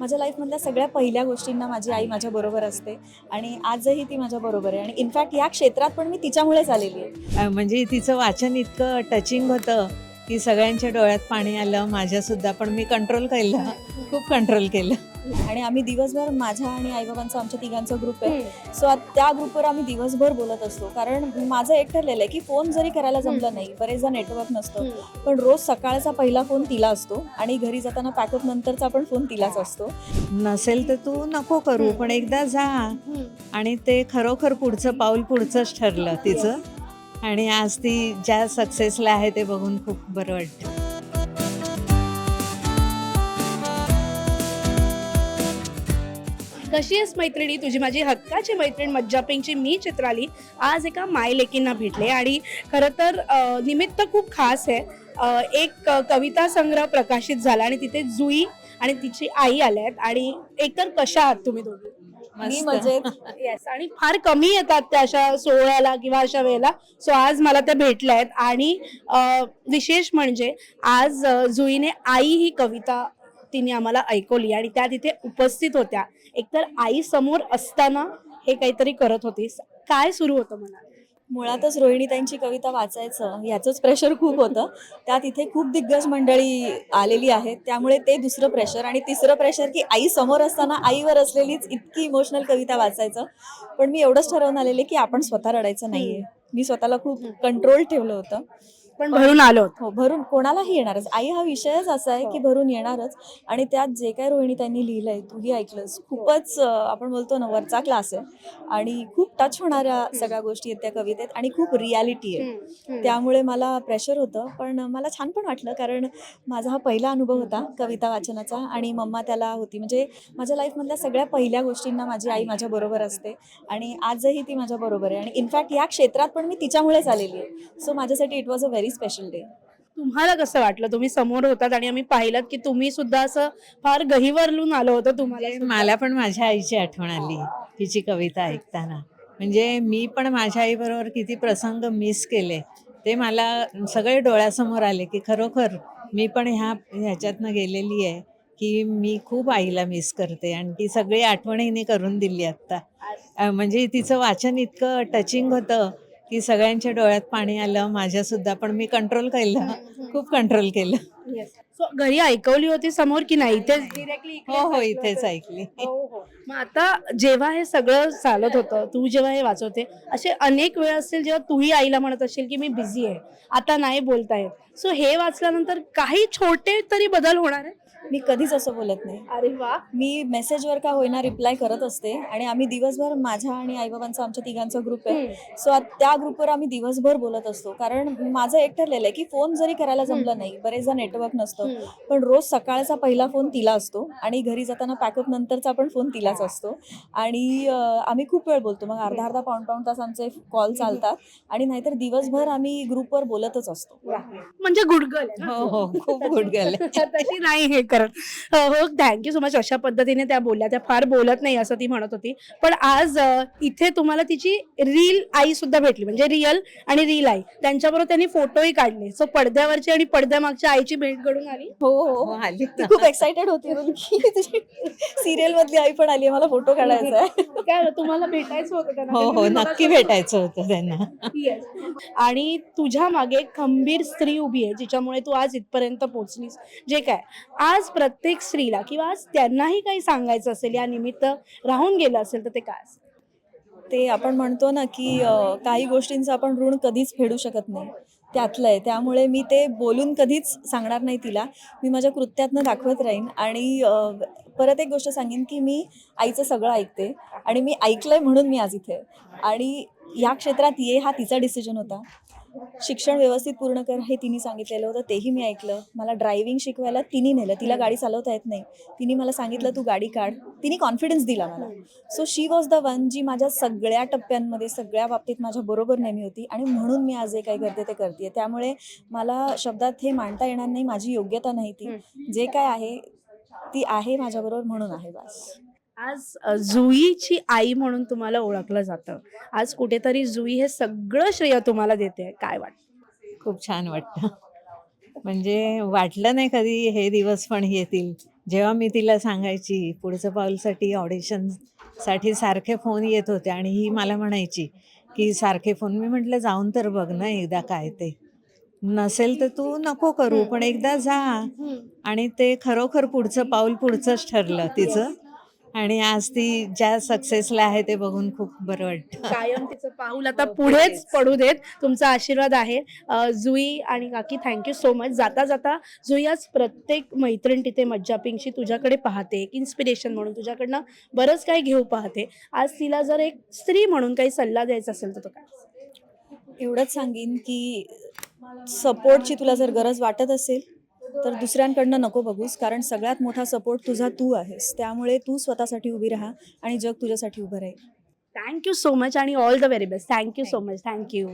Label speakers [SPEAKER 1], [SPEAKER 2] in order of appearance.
[SPEAKER 1] माझ्या लाईफमधल्या सगळ्या पहिल्या गोष्टींना माझी आई माझ्याबरोबर असते आणि आजही ती माझ्याबरोबर आहे. आणि इनफॅक्ट या क्षेत्रात पण मी तिच्यामुळेच आलेली आहे.
[SPEAKER 2] म्हणजे तिचं वाचन इतकं टचिंग होतं. की सगळ्यांच्या डोळ्यात पाणी आलं माझ्या सुद्धा पण मी कंट्रोल केलं. खूप कंट्रोल केलं.
[SPEAKER 1] आणि आम्ही दिवसभर माझ्या आणि आईबाबांचा आमच्या तिघांचा ग्रुप आहे. सो त्या ग्रुपवर आम्ही दिवसभर बोलत असतो. कारण माझं एक ठरलेलं आहे की फोन जरी करायला जमलं नाही बरेचदा नेटवर्क नसतं. पण रोज सकाळचा पहिला फोन तिला असतो आणि घरी जाताना पॅकअप नंतरचा पण फोन तिलाच असतो.
[SPEAKER 2] नसेल तर तू नको करू. पण एकदा जा. आणि ते खरोखर पुढचं पाऊल पुढचंच ठरलं तिचं. आणि आज ती ज्या सक्सेसला आहे ते बघून खूप बरं वाटतं.
[SPEAKER 3] कशी आहेस मैत्रिणी? तुझी माझी हक्काची मैत्रीण मज्जापिंगची मी चित्राली आज एका माय लेकींना भेटले आणि खरं तर निमित्त खूप खास आहे. एक कविता संग्रह प्रकाशित झाला आणि तिथे जुई आणि तिची आई आल्या आहेत आणि एकतर कशा आहात तुम्ही दोघी?
[SPEAKER 1] मी. मजेत
[SPEAKER 3] येस आणि फार कमी येतात त्या अशा सोहळ्याला किंवा अशा वेळेला. सो आज मला त्या भेटल्या आहेत. आणि विशेष म्हणजे आज जुईने आई ही कविता तिने आम्हाला ऐकवली आणि त्या तिथे उपस्थित होत्या. एकतर आई समोर असताना हे काहीतरी करत होतीस. काय सुरू होतं मला
[SPEAKER 1] मुळातच रोहिणीताईंची कविता वाचायचं ह्याचंच प्रेशर खूप होतं. त्यात इथे खूप दिग्गज मंडळी आलेली आहेत. त्यामुळे ते दुसरं प्रेशर आणि तिसरं प्रेशर की आई समोर असताना आईवर असलेलीच इतकी इमोशनल कविता वाचायचं. पण मी एवढंच ठरवून आलेले की आपण स्वतः रडायचं नाहीये. मी स्वतःला खूप कंट्रोल ठेवलं होतं.
[SPEAKER 3] पण भरून आलो
[SPEAKER 1] हो भरून कोणालाही येणारच. आई हा विषयच असा आहे की भरून येणारच. आणि त्यात जे काय रोहिणी त्यांनी लिहिलंय तूही ऐकलंस. खूपच अं, आपण बोलतो ना वरचा क्लास आहे. आणि खूप टच होणाऱ्या सगळ्या गोष्टी आहेत त्या कवितेत आणि खूप रियालिटी आहे. त्यामुळे मला प्रेशर होतं पण मला छान पण वाटलं कारण माझा हा पहिला अनुभव होता कविता वाचनाचा आणि मम्मा त्याला होती. म्हणजे माझ्या लाईफमधल्या सगळ्या पहिल्या गोष्टींना माझी आई माझ्याबरोबर असते आणि आजही ती माझ्याबरोबर आहे. आणि इनफॅक्ट या क्षेत्रात पण मी तिच्यामुळेच आलेली आहे. सो माझ्यासाठी it was a very special day
[SPEAKER 3] तुम्हाला कसं वाटलं? तुम्ही समोर होतात आणि आम्ही पाहिलं की तुम्ही सुद्धा असं फार गहिवरलून आलं होतं तुम्हाला
[SPEAKER 2] म्हणजे. मला पण माझ्या आईची आठवण आली तिची कविता ऐकताना. म्हणजे मी पण माझ्या आईबरोबर किती प्रसंग मिस केले. ते मला सगळे डोळ्यासमोर आले की खरोखर मी पण ह्या ह्याच्यातनं गेलेली आहे की मी खूप आईला मिस करते आणि ती सगळी आठवणीने करून दिली आत्ता. म्हणजे तिचं वाचन इतकं टचिंग होतं की सगळ्यांच्या डोळ्यात पाणी आलं माझ्या सुद्धा पण मी कंट्रोल केलं. खूप कंट्रोल केलं.
[SPEAKER 3] So, घरी ऐकवली होती समोर की नाही? इथेच? डिरेक्टली
[SPEAKER 2] हो हो इथेच ऐकली.
[SPEAKER 3] मग आता जेव्हा हे सगळं चालत होतं तू जेव्हा हे वाचवते असे अनेक वेळ असतील जेव्हा तूही आईला म्हणत असशील की मी बिझी आहे आता नाही बोलता येत सो हे वाचल्यानंतर काही छोटे तरी बदल होणार आहे
[SPEAKER 1] मी कधीच असं बोलत नाही.
[SPEAKER 3] अरे वा.
[SPEAKER 1] मी मेसेजवर का होईना रिप्लाय करत असते आणि आम्ही दिवसभर माझ्या आणि आईबाबांचा आमच्या तिघांचा ग्रुप आहे. सो त्या ग्रुपवर आम्ही दिवसभर बोलत असतो. कारण माझं एक ठरलेलं आहे की फोन जरी करायला जमलं नाही बरेचदा नेटवर्क नसतं. पण रोज सकाळचा पहिला फोन तिला असतो आणि घरी जाताना पॅकअप नंतरचा पण फोन तिलाच असतो. आणि आम्ही खूप वेळ बोलतो. मग अर्धा अर्धा पाऊण पाऊण तास आमचे कॉल चालतात आणि नाहीतर दिवसभर आम्ही ग्रुपवर बोलतच असतो.
[SPEAKER 3] म्हणजे गुडगल
[SPEAKER 2] हो हो. खूप गुड गेलं
[SPEAKER 3] तशी नाही हे करत. हो थँक्यू सो मच अशा पद्धतीने त्या बोलल्या. त्या फार बोलत नाही असं ती म्हणत होती. पण आज इथे तुम्हाला तिची रील आई सुद्धा भेटली. म्हणजे रिअल आणि रील आई. त्यांच्याबरोबर त्यांनी फोटोही काढले. सो पडद्यावरची आणि पडद्यामागच्या आईची भेट घडून आली.
[SPEAKER 1] हो
[SPEAKER 2] हो
[SPEAKER 1] हो.
[SPEAKER 2] आली.
[SPEAKER 1] ती खूप एक्साइटेड होती सिरियल मधली आई पण आली मला फोटो काढायचा आहे.
[SPEAKER 3] काय तुम्हाला भेटायचं होतं त्यांना?
[SPEAKER 2] हो हो. नक्की भेटायचं होतं त्यांना.
[SPEAKER 3] आणि तुझ्या मागे खंबीर स्त्री उभी आहे जिच्यामुळे तू आज इथपर्यंत पोहोचलीस. जे काय? आज आज प्रत्येक स्त्रीला किंवा आज त्यांनाही काही सांगायचं असेल या निमित्त राहून गेलं असेल तर ते काय असेल?
[SPEAKER 1] ते आपण म्हणतो ना की काही गोष्टींचं आपण ऋण कधीच फेडू शकत नाही. त्यातलं आहे त्यामुळे मी ते बोलून कधीच सांगणार नाही तिला. मी माझ्या कृत्यातनं दाखवत राहीन आणि परत एक गोष्ट सांगेन की मी आईचं सगळं ऐकते आणि मी ऐकलंय म्हणून मी आज इथे आणि या क्षेत्रात ये हा तिचा डिसिजन होता. शिक्षण व्यवस्थित पूर्ण कर हे तिने सांगितलेलं होतं. तेही मी ऐकलं. मला ड्रायव्हिंग शिकवायला तिने नेलं. तिला गाडी चालवता येत नाही. तिने मला सांगितलं तू गाडी काढ. तिने कॉन्फिडन्स दिला मला. So she was the one जी माझ्या सगळ्या टप्प्यांमध्ये सगळ्या बाबतीत माझ्या बरोबर नेहमी होती. आणि म्हणून मी आज जे काही करते ते करते. त्यामुळे मला शब्दात हे मांडता येणार नाही. माझी योग्यता नाही ती. जे काय आहे ती आहे माझ्याबरोबर म्हणून आहे बस.
[SPEAKER 3] आज जुईची आई म्हणून तुम्हाला ओळखलं जातं. आज कुठेतरी जुई हे सगळं श्रेय तुम्हाला देते. काय वाटतं?
[SPEAKER 2] खूप छान वाटतं. म्हणजे वाटलं नाही कधी हे दिवस पण येतील. जेव्हा मी तिला सांगायची पुढचं पाऊलसाठी ऑडिशनसाठी सारखे फोन येत होते आणि ही मला म्हणायची की सारखे फोन मी म्हटलं जाऊन तर बघ ना एकदा काय ते. नसेल तर तू नको करू पण एकदा जा. आणि ते खरोखर पुढचं पाऊल पुढचंच ठरलं तिचं. आणि आज ती ज्या सक्सेसला आहे ते बघून खूप बरं वाटतं.
[SPEAKER 3] कायम तिचं पाऊल आता
[SPEAKER 2] हो, पुढेच.
[SPEAKER 3] पडू देत. तुमचा आशीर्वाद आहे. अ, जुई आणि काकी थँक्यू सो मच जाता जाता जुई आज प्रत्येक मैत्रीण तिथे मज्जा पिंकशी तुझ्याकडे पाहते एक इन्स्पिरेशन म्हणून तुझ्याकडनं बरंच काही घेऊ पाहते. आज तिला जर एक स्त्री म्हणून काही सल्ला द्यायचा असेल तर तो काय?
[SPEAKER 1] एवढंच सांगेन की सपोर्टची तुला जर गरज वाटत असेल तर दुसऱ्यांकडनं नको बघूस कारण सगळ्यात मोठा सपोर्ट तुझा तू आहेस. त्यामुळे तू स्वतःसाठी उभी राहा आणि जग तुझ्यासाठी उभं राहील.
[SPEAKER 3] थँक्यू सो मच आणि all the very best thank you so much thank you